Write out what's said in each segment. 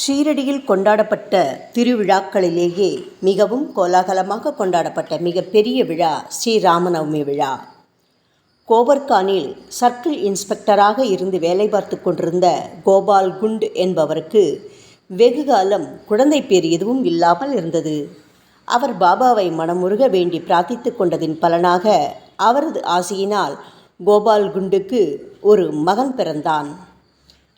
ஷீரடியில் கொண்டாடப்பட்ட திருவிழாக்களிலேயே மிகவும் கோலாகலமாக கொண்டாடப்பட்ட மிகப்பெரிய விழா ஸ்ரீராமநவமி விழா. கோபர்கானில் சர்க்கிள் இன்ஸ்பெக்டராக இருந்து வேலை பார்த்து கொண்டிருந்த கோபால் குண்ட் என்பவருக்கு வெகு காலம் குழந்தை பேர் எதுவும் இல்லாமல் இருந்தது. அவர் பாபாவை மனமுருக வேண்டி பிரார்த்தித்து கொண்டதின் பலனாக அவரது ஆசையினால் கோபால் குண்டுக்கு ஒரு மகன் பிறந்தான்.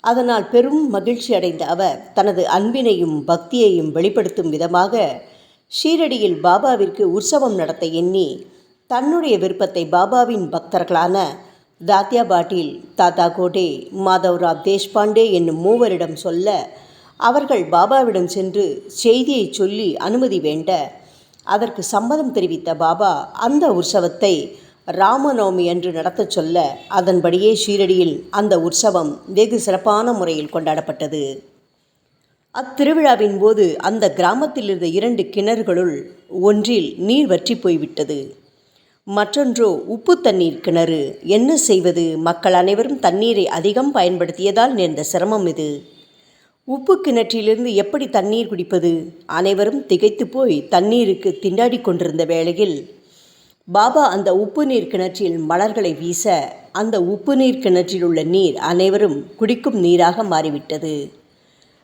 அதனால் பெரும் மகிழ்ச்சி அடைந்த அவர் தனது அன்பினையும் பக்தியையும் வெளிப்படுத்தும் விதமாக ஷீரடியில் பாபாவிற்கு உற்சவம் நடத்த எண்ணி தன்னுடைய விருப்பத்தை பாபாவின் பக்தர்களான தாத்யா பாட்டீல் தாத்தா கோடே மாதவ்ராவ் தேஷ்பாண்டே என்னும் மூவரிடம் சொல்ல அவர்கள் பாபாவிடம் சென்று செய்தியை சொல்லி அனுமதி வேண்ட அதற்கு சம்மதம் தெரிவித்த பாபா அந்த உற்சவத்தை ராமநவமி என்று நடத்தச் சொல்ல அதன்படியே ஷீரடியில் அந்த உற்சவம் வெகு சிறப்பான முறையில் கொண்டாடப்பட்டது. அத்திருவிழாவின் போது அந்த கிராமத்தில் இருந்த இரண்டு கிணறுகளுள் ஒன்றில் நீர் வற்றி போய்விட்டது. மற்றொன்றோ உப்பு தண்ணீர் கிணறு. என்ன செய்வது? மக்கள் அனைவரும் தண்ணீரை அதிகம் பயன்படுத்தியதால் நேர்ந்த சிரமம் இது. உப்பு கிணற்றிலிருந்து எப்படி தண்ணீர் குடிப்பது? அனைவரும் திகைத்து போய் தண்ணீருக்கு திண்டாடி கொண்டிருந்த வேளையில் பாபா அந்த உப்பு நீர் கிணற்றில் மலர்களை வீச அந்த உப்பு நீர் கிணற்றில் உள்ள நீர் அனைவரும் குடிக்கும் நீராக மாறிவிட்டது.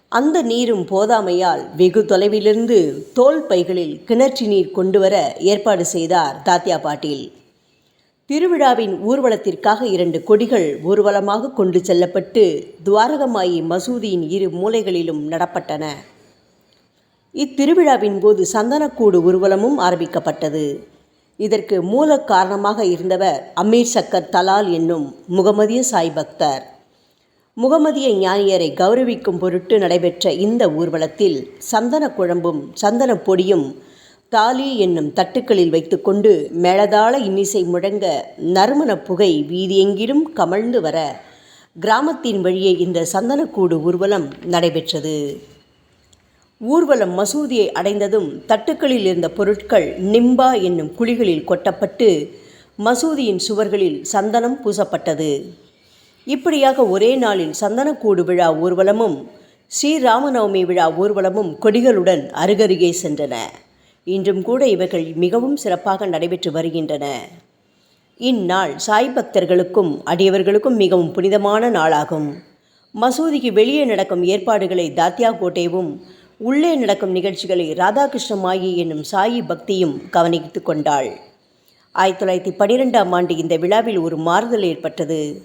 அந்த நீரும் போதாமையால் வெகு தொலைவிலிருந்து தோல் பைகளில் கிணற்று நீர் கொண்டு வர ஏற்பாடு செய்தார் தாத்யா பாட்டீல். திருவிழாவின் ஊர்வலத்திற்காக இரண்டு கொடிகள் ஊர்வலமாக கொண்டு செல்லப்பட்டு துவாரகமாயி மசூதியின் இரு மூலைகளிலும் நடப்பட்டன. இத்திருவிழாவின் போது சந்தனக்கூடு ஊர்வலமும் ஆரம்பிக்கப்பட்டது. இதற்கு மூல காரணமாக இருந்தவர் அமீர் சக்கர் தலால் என்னும் முகமதிய சாய் பக்தர். முகமதிய ஞானியரை கௌரவிக்கும் பொருட்டு நடைபெற்ற இந்த ஊர்வலத்தில் சந்தன குழம்பும் சந்தன பொடியும் தாலி என்னும் தட்டுக்களில் வைத்துக்கொண்டு மேளதாள இன்னிசை முழங்க நறுமண புகை வீதியெங்கிலும் கமழ்ந்து வர கிராமத்தின் வழியே இந்த சந்தனக்கூடு ஊர்வலம் நடைபெற்றது. ஊர்வலம் மசூதியை அடைந்ததும் தட்டுக்களில் இருந்த பொருட்கள் நிம்பா என்னும் குழிகளில் கொட்டப்பட்டு மசூதியின் சுவர்களில் சந்தனம் பூசப்பட்டது. இப்படியாக ஒரே நாளில் சந்தனக்கூடு விழா ஊர்வலமும் ஸ்ரீராமநவமி விழா ஊர்வலமும் கொடிகளுடன் அருகருகே சென்றன. இன்றும் கூட இவைகள் மிகவும் சிறப்பாக நடைபெற்று வருகின்றன. இந்நாள் சாய் பக்தர்களுக்கும் அடியவர்களுக்கும் மிகவும் புனிதமான நாளாகும். மசூதிக்கு வெளியே நடக்கும் ஏற்பாடுகளை தாத்தியா கோட்டேவும் உள்ளே நடக்கும் நிகழ்ச்சிகளை ராதாகிருஷ்ண மாயி என்னும் சாயி பக்தியும் கவனித்து கொண்டாள். ஆயிரத்தி தொள்ளாயிரத்தி பன்னிரெண்டாம் ஆண்டு இந்த விழாவில் ஒரு மாறுதல் ஏற்பட்டது.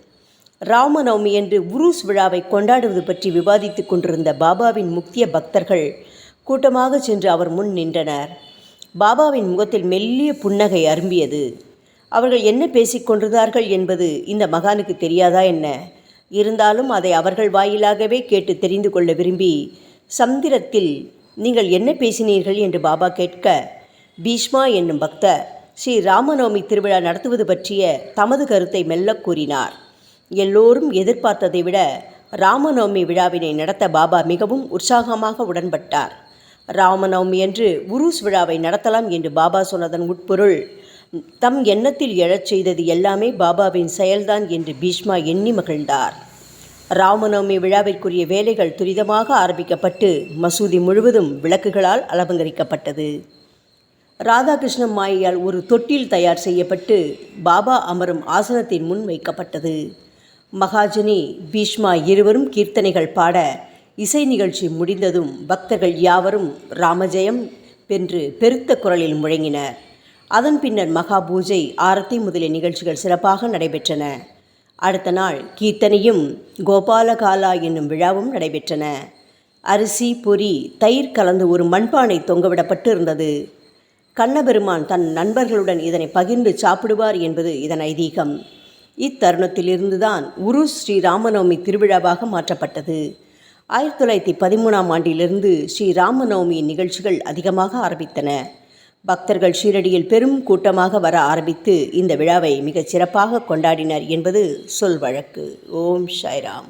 ராமநவமி என்று உருஸ் விழாவை கொண்டாடுவது பற்றி விவாதித்துக் கொண்டிருந்த பாபாவின் முக்கிய பக்தர்கள் கூட்டமாக சென்று அவர் முன் நின்றனர். பாபாவின் முகத்தில் மெல்லிய புன்னகை அரும்பியது. அவர்கள் என்ன பேசிக்கொண்டிருந்தார்கள் என்பது இந்த மகானுக்கு தெரியாதா என்ன? இருந்தாலும் அதை அவர்கள் வாயிலாகவே கேட்டு தெரிந்து கொள்ள விரும்பி சந்திரத்தில் நீங்கள் என்ன பேசினீர்கள் என்று பாபா கேட்க பீஷ்மா என்னும் பக்தர் ஸ்ரீ ராமநவமி திருவிழா நடத்துவது பற்றிய தமது கருத்தை மெல்ல கூறினார். எல்லோரும் எதிர்பார்த்ததை விட ராமநவமி விழாவினை நடத்த பாபா மிகவும் உற்சாகமாக உடன்பட்டார். ராமநவமி என்று உருஸ் விழாவை நடத்தலாம் என்று பாபா சொன்னதன் உட்பொருள் தம் எண்ணத்தில் எழச் செய்தது எல்லாமே பாபாவின் செயல்தான் என்று பீஷ்மா எண்ணி மகிழ்ந்தார். ராமநவமி விழாவிற்குரிய வேலைகள் துரிதமாக ஆரம்பிக்கப்பட்டு மசூதி முழுவதும் விளக்குகளால் அலங்கரிக்கப்பட்டது. ராதாகிருஷ்ண மாயால் ஒரு தொட்டில் தயார் செய்யப்பட்டு பாபா அமரும் ஆசனத்தின் முன் வைக்கப்பட்டது. மகாஜனி பீஷ்மா இருவரும் கீர்த்தனைகள் பாட இசை நிகழ்ச்சி முடிந்ததும் பக்தர்கள் யாவரும் ராமஜெயம் என்று பெருத்த குரலில் முழங்கினர். அதன் பின்னர் மகா பூஜை ஆரத்தி முதலிய நிகழ்ச்சிகள் சிறப்பாக நடைபெற்றன. அடுத்த நாள் கீர்த்தனையும் கோபாலகாலா என்னும் விழாவும் நடைபெற்றன. அரிசி பொரி தயிர் கலந்து ஒரு மண்பானை தொங்கவிடப்பட்டு இருந்தது கண்ணபெருமான் தன் நண்பர்களுடன் இதனை பகிர்ந்து சாப்பிடுவார் என்பது இதன் ஐதீகம். இத்தருணத்திலிருந்துதான் உரு ஸ்ரீ ராமநவமி திருவிழாவாக மாற்றப்பட்டது. ஆயிரத்தி தொள்ளாயிரத்தி பதிமூணாம் ஆண்டிலிருந்து ஸ்ரீ ராமநவமியின் நிகழ்ச்சிகள் அதிகமாக ஆரம்பித்தன. பக்தர்கள் ஷீரடியில் பெரும் கூட்டமாக வர ஆரம்பித்து இந்த விழாவை மிகச் சிறப்பாக கொண்டாடினர் என்பது சொல் வழக்கு. ஓம் சாய்ராம்.